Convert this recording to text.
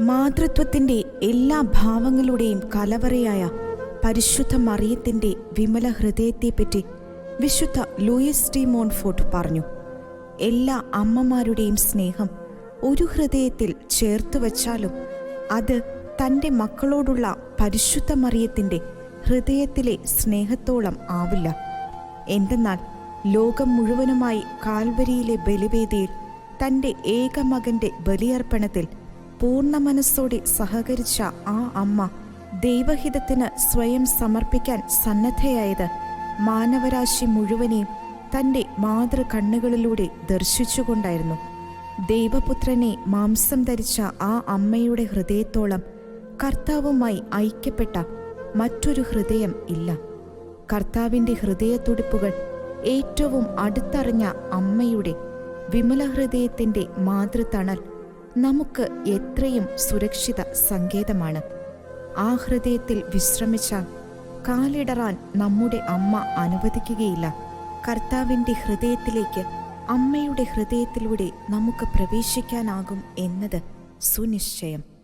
മാതൃത്വത്തിന്റെ എല്ലാ ഭാവങ്ങളുടെയും കലവറയായ പരിശുദ്ധ മറിയത്തിന്റെ വിമല ഹൃദയത്തെപ്പറ്റി വിശുദ്ധ ലൂയിസ് ടി മോൺഫോർട്ട് പറഞ്ഞു. എല്ലാ അമ്മമാരുടെയും സ്നേഹം ഒരു ഹൃദയത്തിൽ ചേർത്ത് വച്ചാലും അത് തന്റെ മക്കളോടുള്ള പരിശുദ്ധ മറിയത്തിന്റെ ഹൃദയത്തിലെ സ്നേഹത്തോളം ആവില്ല. എന്തെന്നാൽ ലോകം മുഴുവനുമായി കാൽവരിയിലെ ബലിവേദിയിൽ തന്റെ ഏകമകന്റെ ബലിയർപ്പണത്തിൽ പൂർണ മനസ്സോടെ സഹകരിച്ച ആ അമ്മ ദൈവഹിതത്തിന് സ്വയം സമർപ്പിക്കാൻ സന്നദ്ധയായത് മാനവരാശി മുഴുവനെയും തന്റെ മാതൃ കണ്ണുകളിലൂടെ ദർശിച്ചുകൊണ്ടായിരുന്നു. ദൈവപുത്രനെ മാംസം ധരിച്ച ആ അമ്മയുടെ ഹൃദയത്തോളം കർത്താവുമായി ഐക്യപ്പെട്ട മറ്റൊരു ഹൃദയം ഇല്ല. കർത്താവിന്റെ ഹൃദയത്തുടിപ്പുകൾ ഏറ്റവും അടുത്തറിഞ്ഞ അമ്മയുടെ വിമല ഹൃദയത്തിന്റെ മാതൃതണൽ നമുക്ക് എത്രയും സുരക്ഷിത സങ്കേതമാണ്. ആ ഹൃദയത്തിൽ വിശ്രമിച്ചാൽ കാലിടറാൻ നമ്മുടെ അമ്മ അനുവദിക്കുകയില്ല. കർത്താവിന്റെ ഹൃദയത്തിലേക്ക് അമ്മയുടെ ഹൃദയത്തിലൂടെ നമുക്ക് പ്രവേശിക്കാനാകും എന്നത് സുനിശ്ചയം.